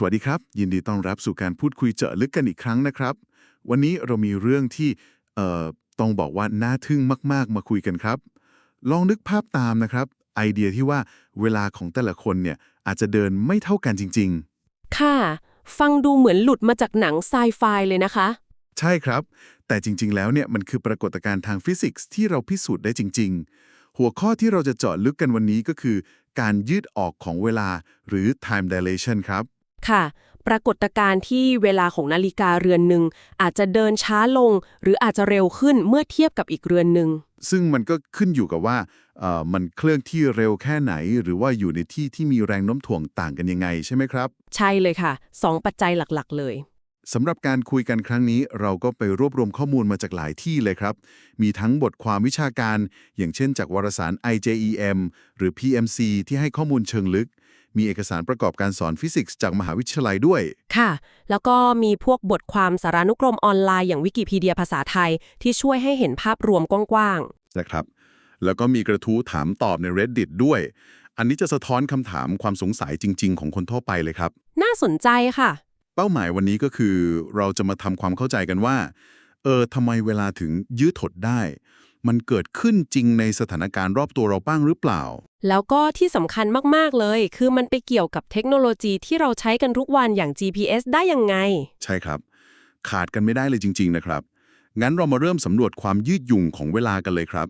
สวัสดีครับ ยินดีต้อนรับสู่การพูดคุยเจาะลึกกันอีกครั้งนะครับ วันนี้เรามีเรื่องที่เอ่อต้องบอกว่าน่าทึ่งมาก ๆ มาคุยกันครับ ลองนึกภาพตามนะครับ ไอเดียที่ว่าเวลาของแต่ละคนเนี่ยอาจจะเดินไม่เท่ากันจริง ค่ะ ฟังดูเหมือนหลุดมาจากหนังไซไฟเลยนะคะ ๆ ใช่ครับ แต่จริง ๆ แล้วเนี่ยมันคือปรากฏการณ์ทางฟิสิกส์ที่เราพิสูจน์ได้จริง ๆ หัวข้อที่เราจะเจาะลึกกันวันนี้ก็คือ การยืดออกของเวลาหรือ time dilation ครับ ค่ะ ปรากฏการณ์ที่เวลาของนาฬิกาเรือนหนึ่งอาจจะเดินช้าลง หรืออาจจะเร็วขึ้นเมื่อเทียบกับอีกเรือนหนึ่ง ซึ่งมันก็ขึ้นอยู่กับว่าเอ่อมันเคลื่อนที่เร็วแค่ไหน หรือว่าอยู่ในที่ที่มีแรงโน้มถ่วงต่างกันยังไงใช่ไหมครับ ใช่เลยค่ะสองปัจจัยหลักๆ เลย สำหรับการคุยกันครั้งนี้ เราก็ไปรวบรวมข้อมูลมาจากหลายที่เลยครับ มีทั้งบทความวิชาการ อย่างเช่นจากวารสาร IJEM หรือ PMC ที่ให้ข้อมูลเชิงลึก มีเอกสารประกอบการสอนฟิสิกส์จากมหาวิทยาลัยด้วย ค่ะ แล้วก็มีพวกบทความสารานุกรมออนไลน์อย่างวิกิพีเดียภาษาไทย ที่ช่วยให้เห็นภาพรวมกว้างนะครับ แล้วก็มีกระทู้ถามตอบใน Reddit ด้วย อันนี้จะสะท้อนคำถามความสงสัยจริง ๆ ของคนทั่วไปเลยครับๆน่าสนใจค่ะ เป้าหมายวันนี้ก็คือ เราจะมาทำความเข้าใจกันว่า เออทำไมเวลาถึงยืดถดได้ มันเกิดขึ้นจริงในสถานการณ์รอบตัวเราบ้างหรือเปล่า แล้วก็ที่สำคัญมาก ๆ เลย คือมันไปเกี่ยวกับเทคโนโลยีที่เราใช้กันทุกวันอย่าง GPS ได้ยังไง ใช่ครับ ขาดกันไม่ได้เลยจริง ๆ นะครับ งั้นเรามาเริ่มสำรวจความยืดหยุ่นของเวลากันเลยครับ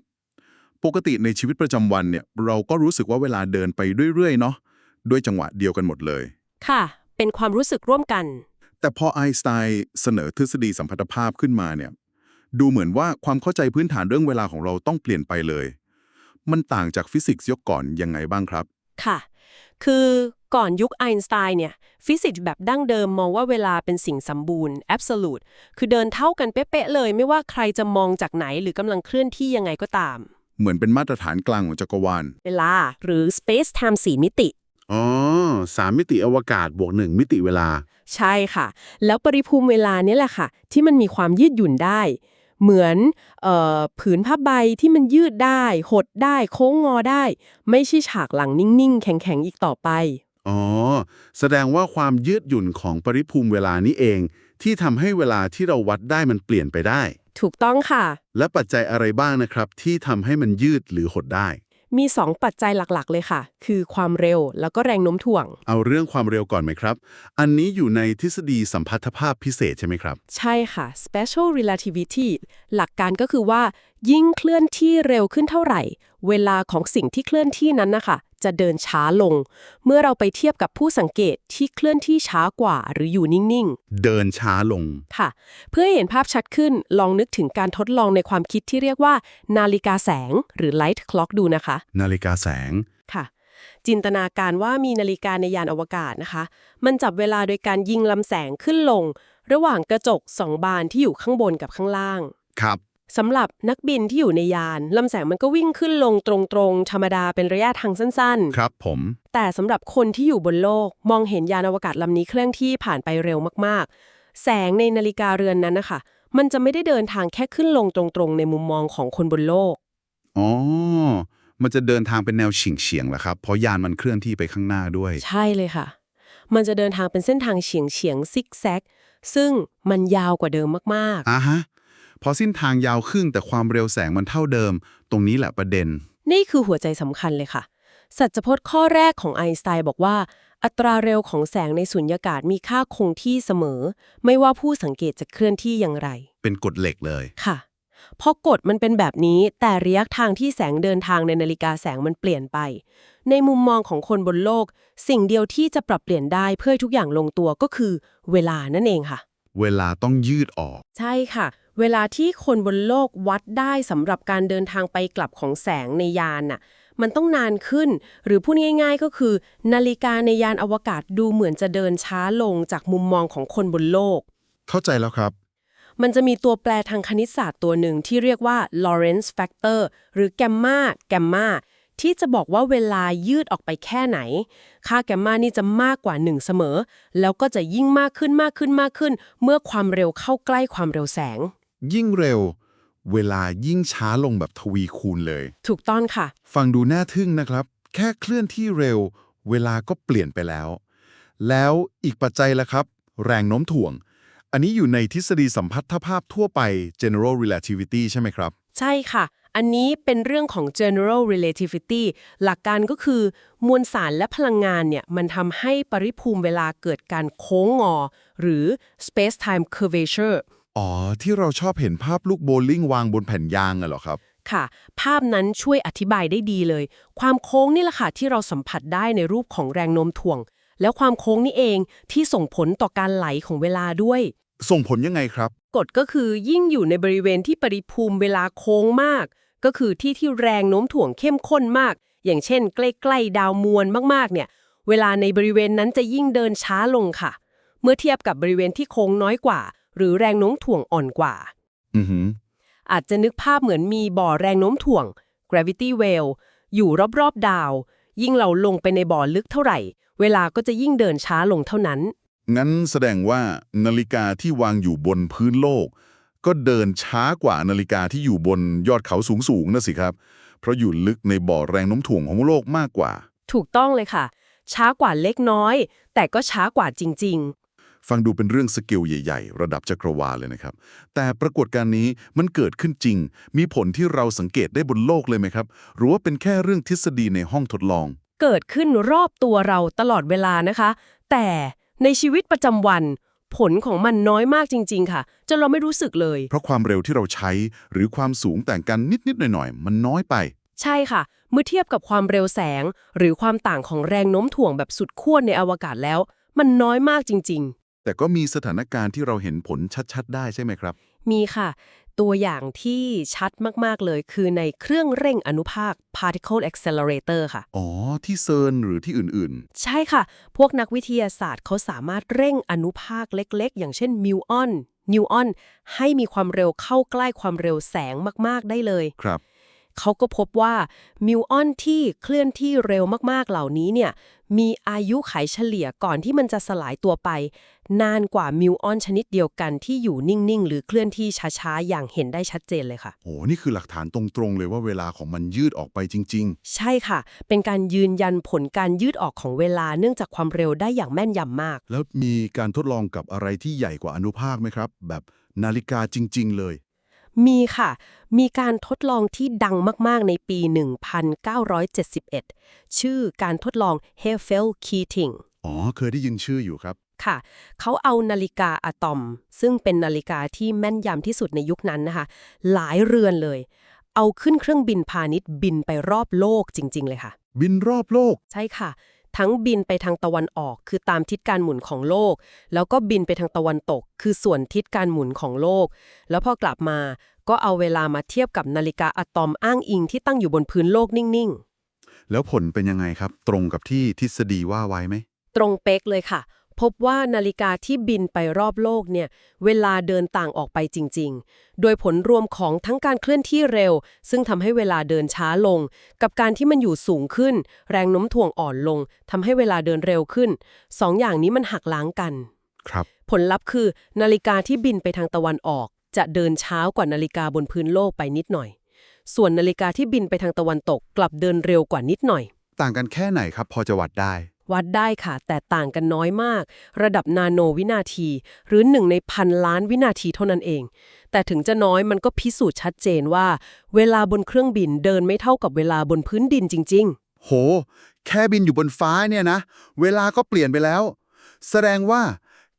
ปกติในชีวิตประจำวันเนี่ย เราก็รู้สึกว่าเวลาเดินไปเรื่อย ๆ เนาะด้วยจังหวะเดียวกันหมดเลย ค่ะ เป็นความรู้สึกร่วมกัน แต่พอไอน์สไตน์เสนอทฤษฎีสัมพัทธภาพขึ้นมาเนี่ย ดูเหมือนว่าความเข้าใจพื้นฐานเรื่องเวลาของเราต้องเปลี่ยนไปเลย มันต่างจากฟิสิกส์ยกก่อนยังไงบ้างครับ ค่ะ คือก่อนยุคไอน์สไตน์เนี่ย ฟิสิกส์แบบดั้งเดิมมองว่าเวลาเป็นสิ่งสมบูรณ์ absolute คือเดินเท่ากันเป๊ะๆเลย ไม่ว่าใครจะมองจากไหนหรือกำลังเคลื่อนที่ยังไงก็ตาม เหมือนเป็นมาตรฐานกลางของจักรวาล เวลาหรือ space time สี่มิติ อ๋อสามมิติอวกาศบวกหนึ่งมิติเวลา ใช่ค่ะ แล้วปริภูมิเวลาเนี่ยแหละค่ะ ที่มันมีความยืดหยุ่นได้ เหมือนเอ่อผืนผ้าใบที่มันยืดได้ หดได้โค้งงอได้ ไม่ใช่ฉากหลังนิ่งๆ แข็งๆ อีกต่อไป อ๋อ แสดงว่าความยืดหยุ่นของปริภูมิเวลานี้เอง ที่ทำให้เวลาที่เราวัดได้มันเปลี่ยนไปได้ ถูกต้องค่ะ และปัจจัยอะไรบ้างนะครับ ที่ทำให้มันยืดหรือหดได้ มี 2 ปัจจัยหลักๆ เลยค่ะ คือความเร็วแล้วก็แรงโน้มถ่วง เอาเรื่องความเร็วก่อนไหมครับ อันนี้อยู่ในทฤษฎีสัมพัทธภาพพิเศษใช่ไหมครับ ใช่ค่ะ special relativity หลักการก็คือว่า ยิ่งเคลื่อนที่เร็วขึ้นเท่าไหร่ เวลาของสิ่งที่เคลื่อนที่นั้นนะคะ จะเดินช้าลง เมื่อเราไปเทียบกับผู้สังเกตที่เคลื่อนที่ช้ากว่าหรืออยู่นิ่งเดินช้าลงๆค่ะ เพื่อให้เห็นภาพชัดขึ้นลองนึกถึงการทดลองในความคิดที่เรียกว่า นาฬิกาแสง หรือ light clock ดูนะคะ นาฬิกาแสง ค่ะ จินตนาการว่ามีนาฬิกาในยานอวกาศนะคะ มันจับเวลาโดยการยิงลำแสงขึ้นลง ระหว่างกระจกสองบานที่อยู่ข้างบนกับข้างล่าง ครับ สำหรับนักบินที่อยู่ในยานลำแสงมันก็วิ่งขึ้นลงตรงๆ ธรรมดาเป็นระยะทางสั้นครับผมๆแต่สำหรับคนที่อยู่บนโลกมองเห็นยานอวกาศลำนี้เคลื่อนที่ผ่านไปเร็วมากๆ แสงในนาฬิกาเรือนนั้นนะคะ มันจะไม่ได้เดินทางแค่ขึ้นลงตรงๆ ในมุมมองของคนบนโลก อ๋อ มันจะเดินทางเป็นแนวเฉียงเฉียงๆเหรอครับ เพราะยานมันเคลื่อนที่ไปข้างหน้าด้วย ใช่เลยค่ะ มันจะเดินทางเป็นเส้นทางเฉียงเฉียงๆซิกแซก ซึ่งมันยาวกว่าเดิมมากอะฮะ พอเส้นทางยาวขึ้นแต่ความเร็วแสงมันเท่าเดิม ตรงนี้แหละประเด็นๆนี่คือหัวใจสำคัญเลยค่ะ สัจพจน์ข้อแรกของไอน์สไตน์บอกว่า อัตราเร็วของแสงในสุญญากาศมีค่าคงที่เสมอ ไม่ว่าผู้สังเกตจะเคลื่อนที่อย่างไร เป็นกฎเหล็กเลยค่ะพอกฎมันเป็นแบบนี้แต่ระยะทางที่แสงเดินทางในนาฬิกาแสงมันเปลี่ยนไป ในมุมมองของคนบนโลก สิ่งเดียวที่จะปรับเปลี่ยนได้เพื่อให้ทุกอย่างลงตัวก็คือ เวลานั่นเองค่ะ เวลาต้องยืดออก ใช่ค่ะ เวลาที่คนบนโลกวัดได้สำหรับการเดินทางไปกลับของแสงในยานน่ะ มันต้องนานขึ้น หรือพูดง่าย ๆ ก็คือ นาฬิกาในยานอวกาศดูเหมือนจะเดินช้าลงจากมุมมองของคนบนโลก เข้าใจแล้วครับ มันจะมีตัวแปรทางคณิตศาสตร์ตัวหนึ่งที่เรียกว่า Lorentz factor หรือแกมมาแกมมาที่จะบอกว่าเวลายืดออกไปแค่ไหน ค่าแกมมานี่จะมากกว่า 1 เสมอ แล้วก็จะยิ่งมากขึ้นมากขึ้นมากขึ้น เมื่อความเร็วเข้าใกล้ความเร็วแสง ยิ่งเร็ว เวลายิ่งช้าลงแบบทวีคูณเลย ถูกต้องค่ะ ฟังดูน่าทึ่งนะครับ แค่เคลื่อนที่เร็ว เวลาก็เปลี่ยนไปแล้ว แล้วอีกปัจจัยละครับ แรงโน้มถ่วง อันนี้อยู่ในทฤษฎีสัมพัทธภาพทั่วไป general relativity ใช่ไหมครับ ใช่ค่ะ อันนี้เป็นเรื่องของ general relativity หลักการก็คือมวลสารและพลังงานเนี่ยมันทำให้ปริภูมิเวลาเกิดการโค้งงอ หรือ space time curvature อ๋อ ที่เราชอบเห็นภาพลูกโบว์ลิ่งวางบนแผ่นยางอะเหรอครับ ค่ะ ภาพนั้นช่วยอธิบายได้ดีเลย ความโค้งนี่แหละค่ะที่เราสัมผัสได้ในรูปของแรงโน้มถ่วง แล้วความโค้งนี่เองที่ส่งผลต่อการไหลของเวลาด้วย ส่งผลยังไงครับ กฎก็คือยิ่งอยู่ในบริเวณที่ปริภูมิเวลาโค้งมาก ก็คือที่ที่แรงโน้มถ่วงเข้มข้นมาก อย่างเช่น ใกล้ๆดาวมวลมากๆ เนี่ย เวลาในบริเวณนั้นจะยิ่งเดินช้าลงค่ะ เมื่อเทียบกับบริเวณที่โค้งน้อยกว่า หรือแรงโน้มถ่วงอ่อนกว่า อือหือ อาจจะนึกภาพเหมือนมีบ่อแรงโน้มถ่วง gravity well อยู่รอบๆดาว ยิ่งเราลงไปในบ่อลึกเท่าไหร่ เวลาก็จะยิ่งเดินช้าลงเท่านั้น งั้นแสดงว่านาฬิกาที่วางอยู่บนพื้นโลก ก็เดินช้ากว่านาฬิกาที่อยู่บนยอดเขาสูงๆนะสิครับ เพราะอยู่ลึกในบ่อแรงโน้มถ่วงของโลกมากกว่า ถูกต้องเลยค่ะ ช้ากว่าเล็กน้อย แต่ก็ช้ากว่าจริงๆ ฟังดูเป็นเรื่องสเกลใหญ่ๆ ระดับจักรวาลเลยนะครับ แต่ปรากฏการณ์นี้มันเกิดขึ้นจริง มีผลที่เราสังเกตได้บนโลกเลยไหมครับ หรือว่าเป็นแค่เรื่องทฤษฎีในห้องทดลอง เกิดขึ้นรอบตัวเราตลอดเวลานะคะ แต่ในชีวิตประจำวัน ผลของมันน้อยมากจริง ๆ ค่ะจนเราไม่รู้สึกเลย เพราะความเร็วที่เราใช้หรือความสูงแต่างกันนิดๆหน่อยๆมันน้อยไป ใช่ค่ะ เมื่อเทียบกับความเร็วแสง หรือความต่างของแรงโน้มถ่วงแบบสุดขั้วในอวกาศแล้ว มันน้อยมากจริง แต่ก็มีสถานการณ์ที่เราเห็นผลชัดๆ ได้ใช่ไหมครับๆมีค่ะ ตัวอย่างที่ชัดมาก ๆ เลยคือในเครื่องเร่งอนุภาค particle accelerator ค่ะ อ๋อ ที่เซิร์นหรือที่อื่นใช่ค่ะ พวกนักวิทยาศาสตร์เขาสามารถเร่งอนุภาคเล็ก ๆ อย่างเช่นมิวออนนิวออนให้มีความเร็วเข้าใกล้ความเร็วแสงมาก ๆ ได้เลย ๆ ครับ เขาก็พบว่ามิวออนที่เคลื่อนที่เร็วมากๆเหล่านี้เนี่ยมีอายุขัยเฉลี่ยก่อนที่มันจะสลายตัวไป นานกว่ามิวออนชนิดเดียวกันที่อยู่นิ่ง ๆ หรือเคลื่อนที่ช้า ๆ อย่างเห็นได้ชัดเจนเลยค่ะ โอ้นี่คือหลักฐานตรงๆเลยว่าเวลาของมันยืดออกไปจริงใช่ค่ะ เป็นการยืนยันผลการยืดออกของเวลาเนื่องจากความเร็วได้อย่างแม่นยำมากๆแล้วมีการทดลองกับอะไรที่ใหญ่กว่าอนุภาคไหมครับ แบบนาฬิกาจริง ๆ เลย มีค่ะ มีการทดลองที่ดังมากๆในปี 1971 ชื่อการทดลอง Hefel-Keating อ๋อ เคยได้ยินชื่ออยู่ครับ ค่ะ เขาเอานาฬิกาอะตอม ซึ่งเป็นนาฬิกาที่แม่นยำที่สุดในยุคนั้นนะคะ หลายเรือนเลย เอาขึ้นเครื่องบินพาณิชย์บินไปรอบโลกจริง ๆ เลยค่ะ บินรอบโลก ใช่ค่ะ ทั้งบินไปทางตะวันออก คือตามทิศการหมุนของโลก แล้วก็บินไปทางตะวันตก คือส่วนทิศการหมุนของโลก แล้วพอกลับมาก็เอาเวลามาเทียบกับนาฬิกาอะตอมอ้างอิงที่ตั้งอยู่บนพื้นโลกนิ่งแล้วผลเป็นยังไงครับ ตรงกับที่ทฤษฎีว่าไว้ไหมๆตรงเป๊กเลยค่ะ พบว่านาฬิกาที่บินไปรอบโลกเนี่ยเวลาเดินต่างออกไปจริง ๆ โดยผลรวมของทั้งการเคลื่อนที่เร็ว ซึ่งทำให้เวลาเดินช้าลง กับการที่มันอยู่สูงขึ้น แรงโน้มถ่วงอ่อนลงทำให้เวลาเดินเร็วขึ้นสองอย่างนี้มันหักล้างกันครับผลลัพธ์คือ นาฬิกาที่บินไปทางตะวันออก จะเดินช้ากว่านาฬิกาบนพื้นโลกไปนิดหน่อย ส่วนนาฬิกาที่บินไปทางตะวันตกกลับเดินเร็วกว่านิดหน่อย ต่างกันแค่ไหนครับพอจะวัดได้ วัดได้ค่ะ แต่ต่างกันน้อยมาก ระดับนาโนวินาที หรือหนึ่งในพันล้านวินาทีเท่านั้นเอง แต่ถึงจะน้อยมันก็พิสูจน์ชัดเจนว่า เวลาบนเครื่องบินเดินไม่เท่ากับเวลาบนพื้นดินจริงโห แค่บินอยู่บนฟ้าเนี่ยนะ เวลาก็เปลี่ยนไปแล้ว แสดงว่า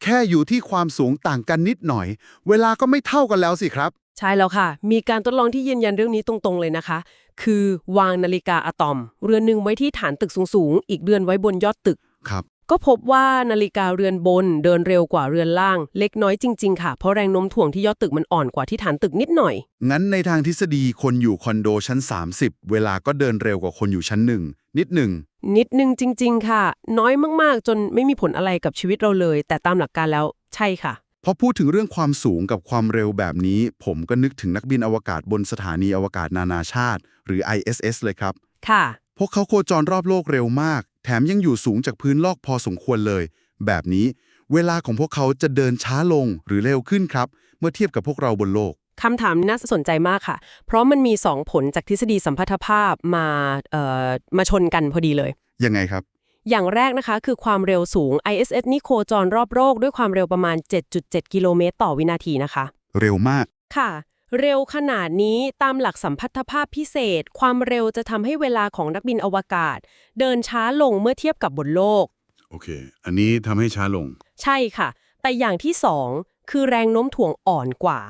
แค่อยู่ที่ความสูงต่างกันนิดหน่อย เวลาก็ไม่เท่ากันแล้วสิครับๆใช่แล้วค่ะ มีการทดลองที่ยืนยันเรื่องนี้ตรงๆเลยนะคะ คือวางนาฬิกาอะตอม เรือนหนึ่งไว้ที่ฐานตึกสูงๆ อีกเรือนไว้บนยอดตึก ครับ ก็พบว่านาฬิกาเรือนบนเดินเร็วกว่าเรือนล่าง เล็กน้อยจริงๆ ค่ะ เพราะแรงโน้มถ่วงที่ยอดตึกมันอ่อนกว่าที่ฐานตึกนิดหน่อย งั้นในทางทฤษฎีคนอยู่คอนโดชั้น 30 เวลาก็เดินเร็วกว่าคนอยู่ชั้นหนึ่งนิดหนึ่ง นิดนึงจริง ๆ ค่ะ น้อยมากๆ จนไม่มีผลอะไรกับชีวิตเราเลย แต่ตามหลักการแล้วใช่ค่ะ พอพูดถึงเรื่องความสูงกับความเร็วแบบนี้ ผมก็นึกถึงนักบินอวกาศบนสถานีอวกาศนานาชาติ หรือ ISS เลยครับ ค่ะ พวกเขาโคจรรอบโลกเร็วมาก แถมยังอยู่สูงจากพื้นโลกพอสมควรเลย แบบนี้เวลาของพวกเขาจะเดินช้าลงหรือเร็วขึ้นครับ เมื่อเทียบกับพวกเราบนโลกคำถามนี้น่าสนใจมากค่ะ เพราะมันมี 2 ผลจากทฤษฎีสัมพัทธภาพมาเอ่อมาชนกันพอดีเลย ยังไงครับ อย่างแรกนะคะคือความเร็วสูง ISS นี่โคจรรอบโลกด้วยความเร็วประมาณ 7.7 กิโลเมตรต่อวินาทีนะคะ เร็วมาก ค่ะ เร็วขนาดนี้ตามหลักสัมพัทธภาพพิเศษ ความเร็วจะทำให้เวลาของนักบินอวกาศ เดินช้าลงเมื่อเทียบกับบนโลก โอเค อันนี้ทำให้ช้าลง ใช่ค่ะ แต่อย่างที่สองคือแรงโน้มถ่วงอ่อนกว่า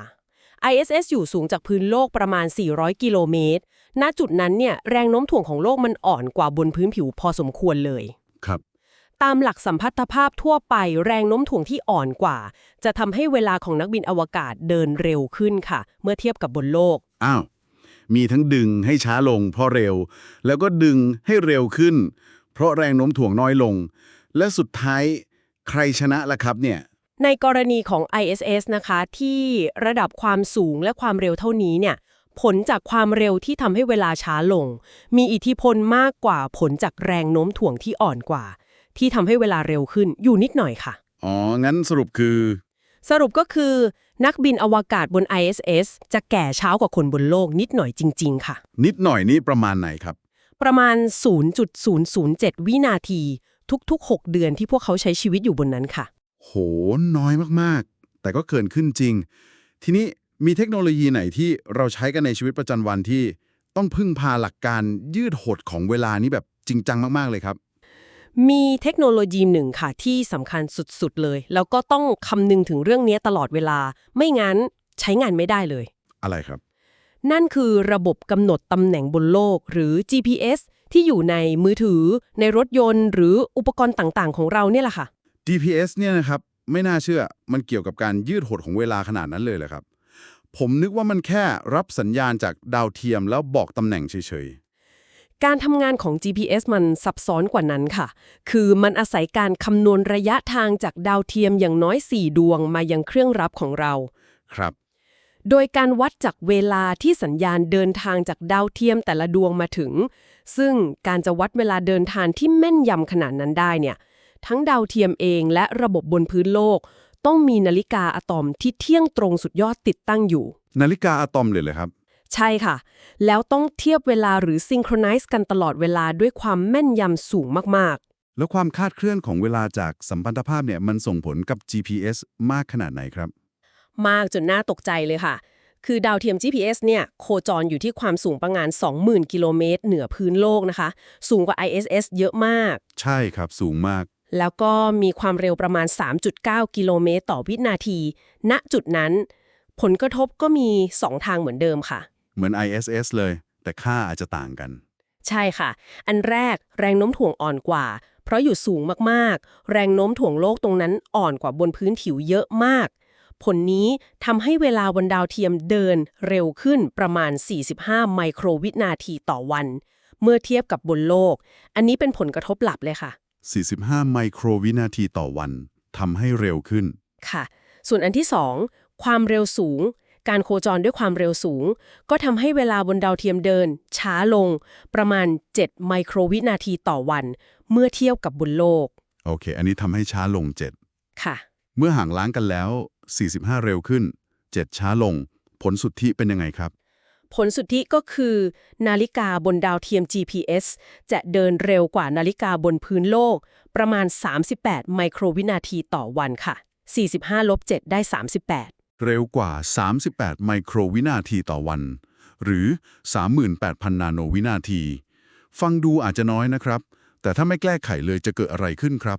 ISS อยู่สูงจากพื้นโลกประมาณ 400 กิโลเมตร ณ จุดนั้นเนี่ยแรงโน้มถ่วงของโลกมันอ่อนกว่าบนพื้นผิวพอสมควรเลย ครับ ตามหลักสัมพัทธภาพทั่วไปแรงโน้มถ่วงที่อ่อนกว่า จะทำให้เวลาของนักบินอวกาศเดินเร็วขึ้นค่ะ เมื่อเทียบกับบนโลก อ้าว มีทั้งดึงให้ช้าลงเพราะเร็ว แล้วก็ดึงให้เร็วขึ้น เพราะแรงโน้มถ่วงน้อยลง และสุดท้ายใครชนะล่ะครับเนี่ย ในกรณีของ ISS นะคะที่ระดับความสูงและความเร็วเท่านี้เนี่ย ผลจากความเร็วที่ทำให้เวลาช้าลง มีอิทธิพลมากกว่าผลจากแรงโน้มถ่วงที่อ่อนกว่า ที่ทำให้เวลาเร็วขึ้นอยู่นิดหน่อยค่ะ อ๋อ งั้นสรุปคือ สรุปก็คือ นักบินอวกาศบน ISS จะแก่เช้ากว่าคนบนโลกนิดหน่อยจริง ๆ ค่ะ นิดหน่อยนี่ประมาณไหนครับ ประมาณ 0.007 วินาที ทุก ๆ 6 เดือนที่พวกเขาใช้ชีวิตอยู่บนนั้นค่ะ โห น้อยมากๆ แต่ก็เกินขึ้นจริง ทีนี้ มีเทคโนโลยีไหนที่เราใช้กันในชีวิตประจำวันที่ต้องพึ่งพาหลักการยืดหดของเวลานี้แบบจริงจังมาก ๆ เลยครับ มีเทคโนโลยีหนึ่งค่ะ ที่สำคัญสุด ๆ เลย แล้วก็ต้องคำนึงถึงเรื่องนี้ตลอดเวลา ไม่งั้นใช้งานไม่ได้เลย อะไรครับ นั่นคือระบบกำหนดตำแหน่งบนโลกหรือ GPS ที่อยู่ในมือถือ ในรถยนต์ หรืออุปกรณ์ต่างๆ ของเราเนี่ยแหละค่ะ GPS เนี่ยนะครับ ไม่น่าเชื่อมันเกี่ยวกับการยืดหดของเวลาขนาดนั้นเลยเหรอครับ ผมนึกว่ามันแค่รับสัญญาณจากดาวเทียมแล้วบอกตำแหน่งเฉยการทำงานของ GPS มันซับซ้อนกว่านั้นค่ะ คือมันอาศัยการคำนวณระยะทางจากดาวเทียมอย่างน้อย 4 ดวงมายังเครื่องรับของเราๆครับ โดยการวัดจากเวลาที่สัญญาณเดินทางจากดาวเทียมแต่ละดวงมาถึง ซึ่งการจะวัดเวลาเดินทางที่แม่นยำขนาดนั้นได้เนี่ย ทั้งดาวเทียมเองและระบบบนพื้นโลก ต้องมีนาฬิกาอะตอมที่เที่ยงตรงสุดยอดติดตั้งอยู่ นาฬิกาอะตอมเลยเลยครับ ใช่ค่ะ แล้วต้องเทียบเวลาหรือซิงโครไนซ์กันตลอดเวลาด้วยความแม่นยำสูงมากแล้วความคาดเคลื่อนของเวลาจากสัมพันธภาพเนี่ยมันส่งผลกับ GPS มากขนาดไหนครับๆมากจนน่าตกใจเลยค่ะ คือดาวเทียม GPS เนี่ยโคจรอยู่ที่ความสูงประมาณ 20,000 กิโลเมตร เหนือพื้นโลกนะคะ สูงกว่า ISS เยอะมาก ใช่ครับสูงมาก แล้วก็มีความเร็วประมาณ 3.9 กิโลเมตรต่อวินาที ณจุดนั้น ผลกระทบก็มี 2 ทางเหมือนเดิมค่ะ เหมือน ISS เลย แต่ค่าอาจจะต่างกัน ใช่ค่ะ อันแรกแรงโน้มถ่วงอ่อนกว่า เพราะอยู่สูงมากๆ แรงโน้มถ่วงโลกตรงนั้นอ่อนกว่าบนพื้นผิวเยอะมาก ผลนี้ทำให้เวลาบนดาวเทียมเดินเร็วขึ้นประมาณ 45 ไมโครวินาทีต่อวัน เมื่อเทียบกับบนโลก อันนี้เป็นผลกระทบหลักเลยค่ะ 45 ไมโครวินาทีต่อวันทำให้เร็วขึ้น ค่ะ ส่วนอันที่ 2 ความเร็วสูง การโคจรด้วยความเร็วสูง ก็ทำให้เวลาบนดาวเทียมเดิน ช้าลง ประมาณ 7 ไมโครวินาทีต่อวัน เมื่อเทียบกับบนโลก โอเค อันนี้ทำให้ช้าลงค่ะ7เมื่อห่างล้างกันแล้ว 45 เร็วขึ้น 7 ช้าลง ผลสุทธิเป็นยังไงครับ ผลสุดทธิก็คือ นาฬิกาบนดาวเทียม GPS จะเดินเร็วกว่านาฬิกาบนพื้นโลก ประมาณ 38 ไมโครวินาทีต่อวันค่ะ 45ลบ7ได้ 38 เร็วกว่า 38 ไมโครวินาทีต่อวัน หรือ 38,000 นาโนวินาที ฟังดูอาจจะน้อยนะครับ แต่ถ้าไม่แก้ไขเลยจะเกิดอะไรขึ้นครับ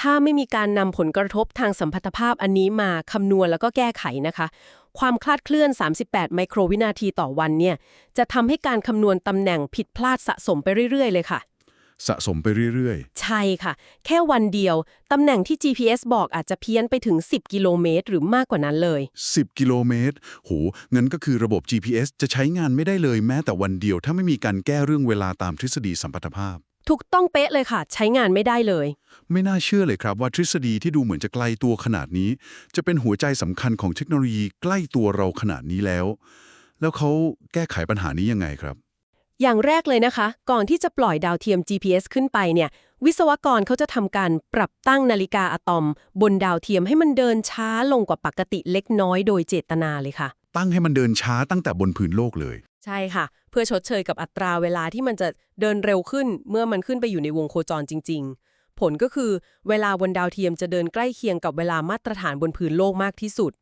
ถ้าไม่มีการนำผลกระทบทางสัมพัทธภาพอันนี้มาคำนวณแล้วก็แก้ไขนะคะ ความคลาดเคลื่อน 38 ไมโครวินาทีต่อวันเนี่ยจะทำให้การคำนวณตำแหน่งผิดพลาดสะสมไปเรื่อย ๆ เลยค่ะ สะสมไปเรื่อยใช่ค่ะ แค่วันเดียว ตำแหน่งที่ GPS บอกอาจจะเพี้ยนไปถึง 10 กิโลเมตรหรือมากกว่านั้นเลย ๆ 10 กิโลเมตร โหงั้นก็คือระบบ GPS จะใช้งานไม่ได้เลยแม้แต่วันเดียว ถ้าไม่มีการแก้เรื่องเวลาตามทฤษฎีสัมพัทธภาพ ถูกต้องเป๊ะเลยค่ะ ใช้งานไม่ได้เลย ไม่น่าเชื่อเลยครับว่าทฤษฎีที่ดูเหมือนจะไกลตัวขนาดนี้ จะเป็นหัวใจสำคัญของเทคโนโลยีใกล้ตัวเราขนาดนี้แล้ว แล้วเขาแก้ไขปัญหานี้ยังไงครับ อย่างแรกเลยนะคะ ก่อนที่จะปล่อยดาวเทียม GPS ขึ้นไปเนี่ย วิศวกรเขาจะทำการปรับตั้งนาฬิกาอะตอม บนดาวเทียมให้มันเดินช้าลงกว่าปกติเล็กน้อยโดยเจตนาเลยค่ะ ตั้งให้มันเดินช้าตั้งแต่บนพื้นโลกเลย ใช่ค่ะ เพื่อชดเชยกับอัตราเวลาที่มันจะเดินเร็วขึ้น เมื่อมันขึ้นไปอยู่ในวงโคจรจริง ๆ ผลก็คือเวลาบนดาวเทียมจะเดินใกล้เคียงกับเวลามาตรฐานบนพื้นโลกมากที่สุด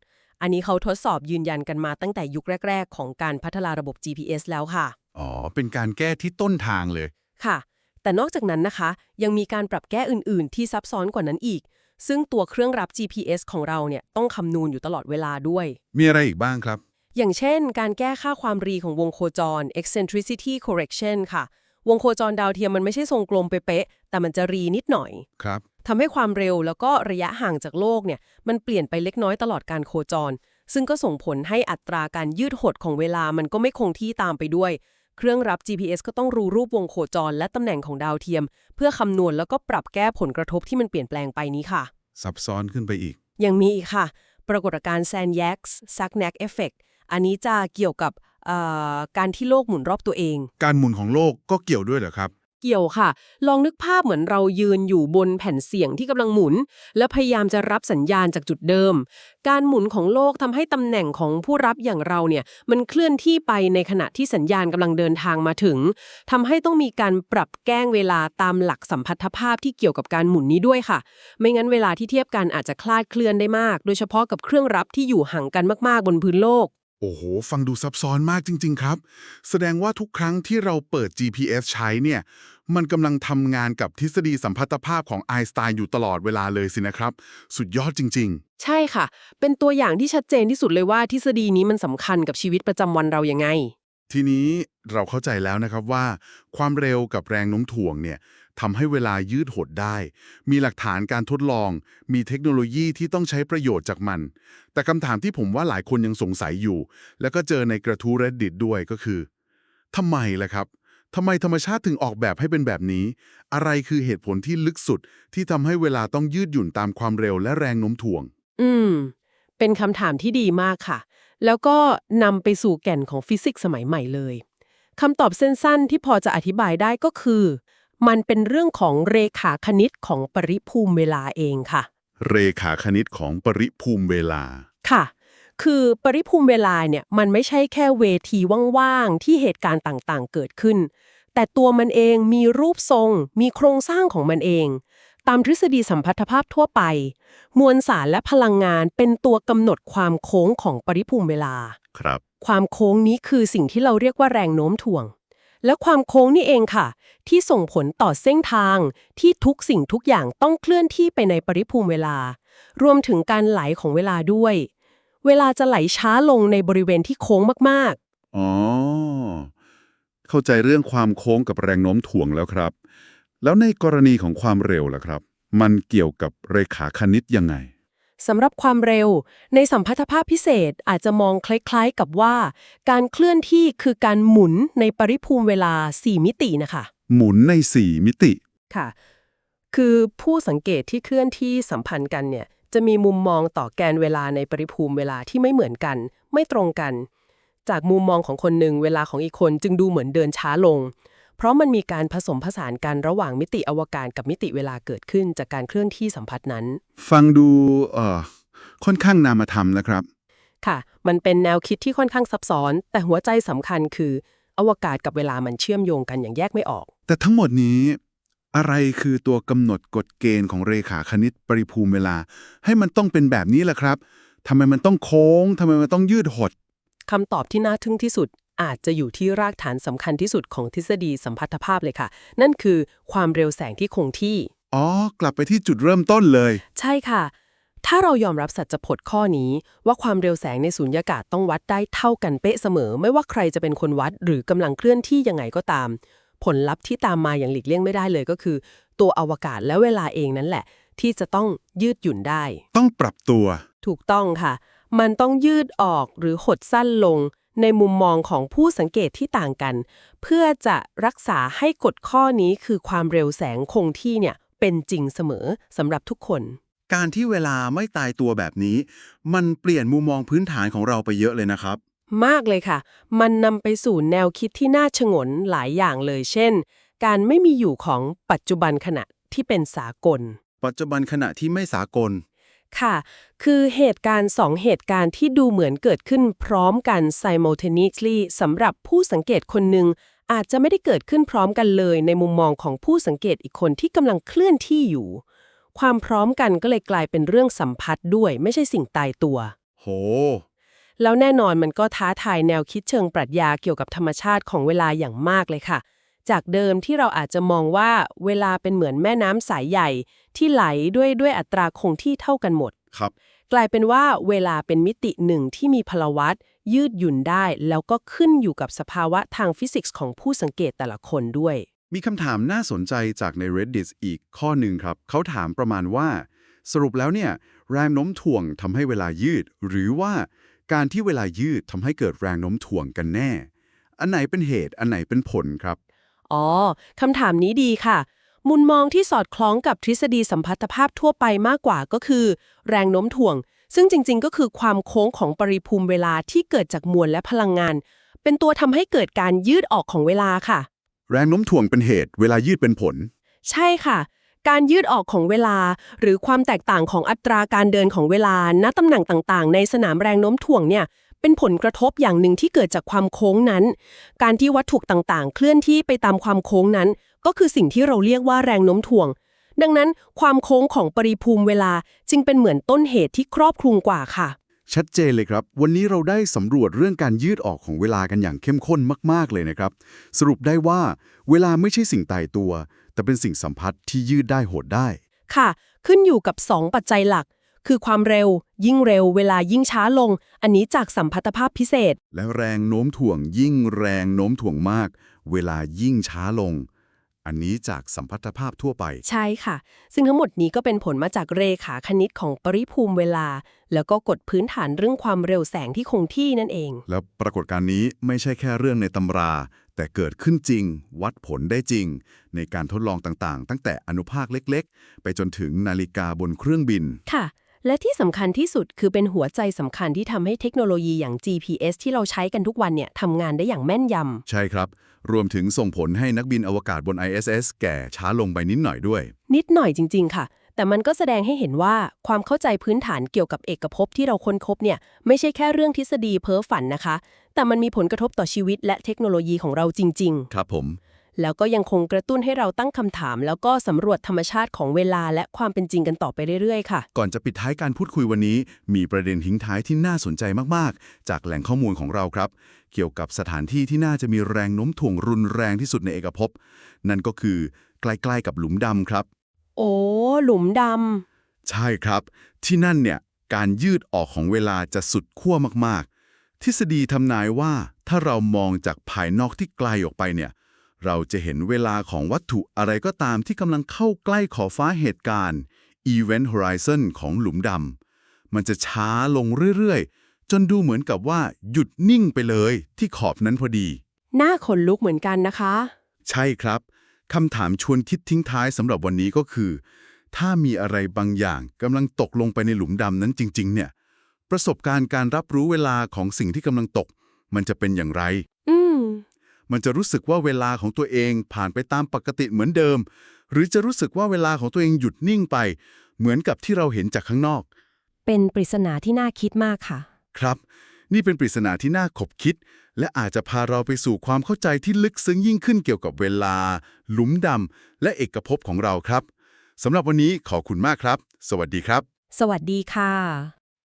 อันนี้เขาทดสอบยืนยันกันมาตั้งแต่ยุคแรก ๆ ของการพัฒนาระบบ GPS แล้วค่ะ อ๋อ เป็นการแก้ที่ต้นทางเลย ค่ะ แต่นอกจากนั้นนะคะ ยังมีการปรับแก้อื่น ๆ ที่ซับซ้อนกว่านั้นอีก ซึ่งตัวเครื่องรับ GPS ของเราเนี่ยต้องคำนูนอยู่ตลอดเวลาด้วย มีอะไรอีกบ้างครับ อย่างเช่น การแก้ค่าความรีของวงโคจร eccentricity correction ค่ะ วงโคจรดาวเทียมมันไม่ใช่ทรงกลมเป๊ะๆแต่มันจะรีนิดหน่อย ครับ ทำให้ความเร็วแล้วก็ระยะห่างจากโลกเนี่ย มันเปลี่ยนไปเล็กน้อยตลอดการโคจร ซึ่งก็ส่งผลให้อัตราการยืดหดของเวลามันก็ไม่คงที่ตามไปด้วย เครื่องรับ GPS ก็ต้องรู้รูปวงโคจร และตำแหน่งของดาวเทียม เพื่อคำนวณแล้วก็ปรับแก้ผลกระทบที่มันเปลี่ยนแปลงไปนี้ค่ะ ซับซ้อนขึ้นไปอีก ยังมีอีกค่ะ ปรากฏการณ์ Sand-Yax Sagnac Effect อั นนี้จะเกี่ยวกับเอ่อการที่โลกหมุนรอบตัวเอง การหมุนของโลกก็เกี่ยวด้วยเหรอครับ เกี่ยวค่ะ ลองนึกภาพเหมือนเรายืนอยู่บนแผ่นเสียงที่กำลังหมุน แล้วพยายามจะรับสัญญาณจากจุดเดิม การหมุนของโลกทำให้ตำแหน่งของผู้รับอย่างเราเนี่ยมันเคลื่อนที่ไปในขณะที่สัญญาณกำลังเดินทางมาถึงทำให้ต้องมีการปรับแก้งเวลาตามหลักสัมพัทธภาพที่เกี่ยวกับการหมุนนี้ด้วยค่ะ ไม่งั้นเวลาที่เทียบกันอาจจะคลาดเคลื่อนได้มาก โดยเฉพาะกับเครื่องรับที่อยู่ห่างกันมากๆบนพื้นโลก โอ้โห ฟังดูซับซ้อนมากจริง ๆ ครับ แสดงว่าทุกครั้งที่เราเปิด GPS ใช้เนี่ย มันกำลังทำงานกับทฤษฎีสัมพัทธภาพของไอน์สไตน์อยู่ตลอดเวลาเลยสินะครับ สุดยอดจริงใช่ค่ะ เป็นตัวอย่างที่ชัดเจนที่สุดเลยว่าทฤษฎีนี้มันสำคัญกับชีวิตประจำวันเรายังไงๆทีนี้เราเข้าใจแล้วนะครับว่า ความเร็วกับแรงโน้มถ่วงเนี่ย ทำให้เวลายืดหดได้ มีหลักฐานการทดลอง มีเทคโนโลยีที่ต้องใช้ประโยชน์จากมัน แต่คำถามที่ผมว่าหลายคนยังสงสัยอยู่ แล้วก็เจอในกระทู้ reddit ด้วยก็คือทำไมล่ะครับทำไมธรรมชาติถึงออกแบบให้เป็นแบบนี้ อะไรคือเหตุผลที่ลึกสุดที่ทำให้เวลาต้องยืดหยุ่นตามความเร็วและแรงโน้มถ่วง อืม เป็นคำถามที่ดีมากค่ะ แล้วก็นำไปสู่แก่นของฟิสิกส์สมัยใหม่เลยคำตอบสั้นๆที่พอจะอธิบายได้ก็คือ มันเป็นเรื่องของเรขาคณิตของปริภูมิเวลาเองค่ะ เรขาคณิตของปริภูมิเวลา ค่ะ คือปริภูมิเวลาเนี่ยมันไม่ใช่แค่เวทีว่างๆ ที่เหตุการณ์ต่างๆ เกิดขึ้น แต่ตัวมันเองมีรูปทรง มีโครงสร้างของมันเอง ตามทฤษฎีสัมพัทธภาพทั่วไป มวลสารและพลังงานเป็นตัวกำหนดความโค้งของปริภูมิเวลา ครับ ความโค้งนี้คือสิ่งที่เราเรียกว่าแรงโน้มถ่วง และความโค้งนี่เองค่ะ ที่ส่งผลต่อเส้นทางที่ทุกสิ่งทุกอย่างต้องเคลื่อนที่ไปในปริภูมิเวลา รวมถึงการไหลของเวลาด้วย เวลาจะไหลช้าลงในบริเวณที่โค้งมากๆ อ๋อ เข้าใจเรื่องความโค้งกับแรงโน้มถ่วงแล้วครับ แล้วในกรณีของความเร็วล่ะครับ มันเกี่ยวกับเรขาคณิตยังไง สำหรับความเร็ว ในสัมพัทธภาพพิเศษอาจจะมองคล้ายๆกับว่า การเคลื่อนที่คือการหมุนในปริภูมิเวลา 4 มิตินะคะ หมุนในสี่มิติ ค่ะ คือผู้สังเกตที่เคลื่อนที่สัมพันธ์กันเนี่ยจะมีมุมมองต่อแกนเวลาในปริภูมิเวลาที่ไม่เหมือนกัน ไม่ตรงกัน จากมุมมองของคนหนึ่งเวลาของอีกคนจึงดูเหมือนเดินช้าลง เพราะมันมีการผสมผสานกันระหว่างมิติอวกาศกับมิติเวลาเกิดขึ้นจากการเคลื่อนที่สัมพัทธ์นั้น ฟังดูเอ่อค่อนข้างนามธรรมนะครับ ค่ะ มันเป็นแนวคิดที่ค่อนข้างซับซ้อน แต่หัวใจสำคัญคือ อวกาศกับเวลามันเชื่อมโยงกันอย่างแยกไม่ออก แต่ทั้งหมดนี้ อะไรคือตัวกำหนดกฎเกณฑ์ของเรขาคณิตปริภูมิเวลา ให้มันต้องเป็นแบบนี้ล่ะครับทำไมมันต้องโค้งทำไมมันต้องยืดหด คำตอบที่น่าทึ่งที่สุด อาจจะอยู่ที่รากฐานสำคัญที่สุดของทฤษฎีสัมพัทธภาพเลยค่ะ นั่นคือความเร็วแสงที่คงที่ อ๋อ กลับไปที่จุดเริ่มต้นเลย ใช่ค่ะ ถ้าเรายอมรับสัจผลข้อนี้ ว่าความเร็วแสงในสูญญากาศต้องวัดได้เท่ากันเป๊ะเสมอ ไม่ว่าใครจะเป็นคนวัดหรือกำลังเคลื่อนที่ยังไงก็ตาม ผลลัพธ์ที่ตามมาอย่างหลีกเลี่ยงไม่ได้เลยก็คือ ตัวอวกาศและเวลาเองนั่นแหละ ที่จะต้องยืดหยุ่นได้ ต้องปรับตัว ถูกต้องค่ะ มันต้องยืดออกหรือหดสั้นลง ในมุมมองของผู้สังเกตที่ต่างกัน เพื่อจะรักษาให้กฎข้อนี้คือความเร็วแสงคงที่เนี่ยเป็นจริงเสมอสำหรับทุกคน การที่เวลาไม่ตายตัวแบบนี้ มันเปลี่ยนมุมมองพื้นฐานของเราไปเยอะเลยนะครับ มากเลยค่ะ มันนำไปสู่แนวคิดที่น่าชงนหลายอย่างเลย เช่น การไม่มีอยู่ของปัจจุบันขณะที่เป็นสากล ปัจจุบันขณะที่ไม่สากล ค่ะ คือเหตุการณ์สองเหตุการณ์ที่ดูเหมือนเกิดขึ้นพร้อมกัน simultaneously สำหรับผู้สังเกตคนหนึ่งอาจจะไม่ได้เกิดขึ้นพร้อมกันเลย ในมุมมองของผู้สังเกตอีกคนที่กำลังเคลื่อนที่อยู่ ความพร้อมกันก็เลยกลายเป็นเรื่องสัมพัทธ์ด้วย ไม่ใช่สิ่งตายตัว โห แล้วแน่นอนมันก็ท้าทายแนวคิดเชิงปรัชญาเกี่ยวกับธรรมชาติของเวลาอย่างมากเลยค่ะ จากเดิมที่เราอาจจะมองว่าเวลาเป็นเหมือนแม่น้ำสายใหญ่ที่ไหลด้วยด้วยอัตราคงที่เท่ากันหมด ครับ กลายเป็นว่าเวลาเป็นมิติหนึ่งที่มีพลวัตยืดหยุ่นได้ แล้วก็ขึ้นอยู่กับสภาวะทางฟิสิกส์ของผู้สังเกตแต่ละคนด้วย มีคำถามน่าสนใจจากใน Reddit อีกข้อหนึ่งครับ เขาถามประมาณว่า สรุปแล้วเนี่ย แรงโน้มถ่วงทำให้เวลายืด หรือว่าการที่เวลายืดทำให้เกิดแรงโน้มถ่วงกันแน่ อันไหนเป็นเหตุอันไหนเป็นผลครับ อ๋อคำถามนี้ดีค่ะ มุมมองที่สอดคล้องกับทฤษฎีสัมพัทธภาพทั่วไปมากกว่าก็คือ แรงโน้มถ่วง ซึ่งจริง ๆ ก็คือความโค้งของปริภูมิเวลาที่เกิดจากมวลและพลังงาน เป็นตัวทำให้เกิดการยืดออกของเวลาค่ะ แรงโน้มถ่วงเป็นเหตุ เวลายืดเป็นผล ใช่ค่ะ การยืดออกของเวลา หรือความแตกต่างของอัตราการเดินของเวลาณตำแหน่งต่างๆ ในสนามแรงโน้มถ่วงเนี่ย เป็นผลกระทบอย่างหนึ่งที่เกิดจากความโค้งนั้น การที่วัตถุต่างๆ เคลื่อนที่ไปตามความโค้งนั้น ก็คือสิ่งที่เราเรียกว่าแรงโน้มถ่วง ดังนั้นความโค้งของปริภูมิเวลาจึงเป็นเหมือนต้นเหตุที่ครอบคลุมกว่าค่ะ ชัดเจนเลยครับ วันนี้เราได้สำรวจเรื่องการยืดออกของเวลากันอย่างเข้มข้นมาก ๆ เลยนะครับ สรุปได้ว่า เวลาไม่ใช่สิ่งตายตัว แต่เป็นสิ่งสัมพัทธ์ที่ยืดได้โหดได้ ค่ะ ขึ้นอยู่กับ 2 ปัจจัยหลัก คือความเร็ว ยิ่งเร็ว เวลายิ่งช้าลง อันนี้จากสัมพัทธภาพพิเศษ และแรงโน้มถ่วงยิ่งแรงโน้มถ่วงมาก เวลายิ่งช้าลง อันนี้จากสัมพัทธภาพทั่วไป ใช่ค่ะ ซึ่งทั้งหมดนี้ก็เป็นผลมาจากเรขาคณิตของปริภูมิเวลา แล้วก็กฎพื้นฐานเรื่องความเร็วแสงที่คงที่นั่นเอง แล้วปรากฏการณ์นี้ไม่ใช่แค่เรื่องในตำรา แต่เกิดขึ้นจริง วัดผลได้จริง ในการทดลองต่างๆ ตั้งแต่อนุภาคเล็ก ๆ ไปจนถึงนาฬิกาบนเครื่องบิน ค่ะ และที่สำคัญที่สุดคือเป็นหัวใจสำคัญที่ทำให้เทคโนโลยีอย่าง GPS ที่เราใช้กันทุกวันเนี่ยทำงานได้อย่างแม่นยำ ใช่ครับ รวมถึงส่งผลให้นักบินอวกาศบน ISS แก่ช้าลงไปนิดหน่อยด้วย นิดหน่อยจริง ๆ ค่ะ แต่มันก็แสดงให้เห็นว่าความเข้าใจพื้นฐานเกี่ยวกับเอกภพที่เราค้นพบเนี่ยไม่ใช่แค่เรื่องทฤษฎีเพ้อฝันนะคะ แต่มันมีผลกระทบต่อชีวิตและเทคโนโลยีของเราจริงครับผมๆ แล้วก็ยังคงกระตุ้นให้เราตั้งคำถาม แล้วก็สำรวจธรรมชาติของเวลาและความเป็นจริงกันต่อไปเรื่อยๆค่ะ ก่อนจะปิดท้ายการพูดคุยวันนี้ มีประเด็นทิ้งท้ายที่น่าสนใจมากๆ จากแหล่งข้อมูลของเราครับ เกี่ยวกับสถานที่ที่น่าจะมีแรงโน้มถ่วงรุนแรงที่สุดในเอกภพ นั่นก็คือใกล้ๆกับหลุมดำครับ โอ้หลุมดใช่ครับ ที่นั่นเนี่ยการยืดออกของเวลาจะสุดขั้วมากๆ ทฤษฎีทำนายว่าถ้าเรามองจากภายนอกที่ไกลออกไปเนี่ย เราจะเห็นเวลาของวัตถุอะไรก็ตามที่กำลังเข้าใกล้ขอบฟ้าเหตุการณ์ Event Horizon ของหลุมดำมันจะช้าลงเรื่อย ๆ จนดูเหมือนกับว่าหยุดนิ่งไปเลยที่ขอบนั้นพอดีำหน้าขนลุกเหมือนกันนะคะ ใช่ครับคำถามชวนคิดทิ้งท้ายสำหรับวันนี้ก็คือ ถ้ามีอะไรบางอย่างกำลังตกลงไปในหลุมดำนั้นจริง ๆ เนี่ย ประสบการณ์การรับรู้เวลาของสิ่งที่กำลังตก มันจะเป็นอย่างไรอืม มันจะรู้สึกว่าเวลาของตัวเองผ่านไปตามปกติเหมือนเดิม หรือจะรู้สึกว่าเวลาของตัวเองหยุดนิ่งไป เหมือนกับที่เราเห็นจากข้างนอก เป็นปริศนาที่น่าคิดมากค่ะ ครับ นี่เป็นปริศนาที่น่าขบคิด และอาจจะพาเราไปสู่ความเข้าใจที่ลึกซึ้งยิ่งขึ้นเกี่ยวกับเวลา หลุมดำและเอกภพของเราครับสำหรับวันนี้ขอบคุณมากครับ สวัสดีครับ สวัสดีค่ะ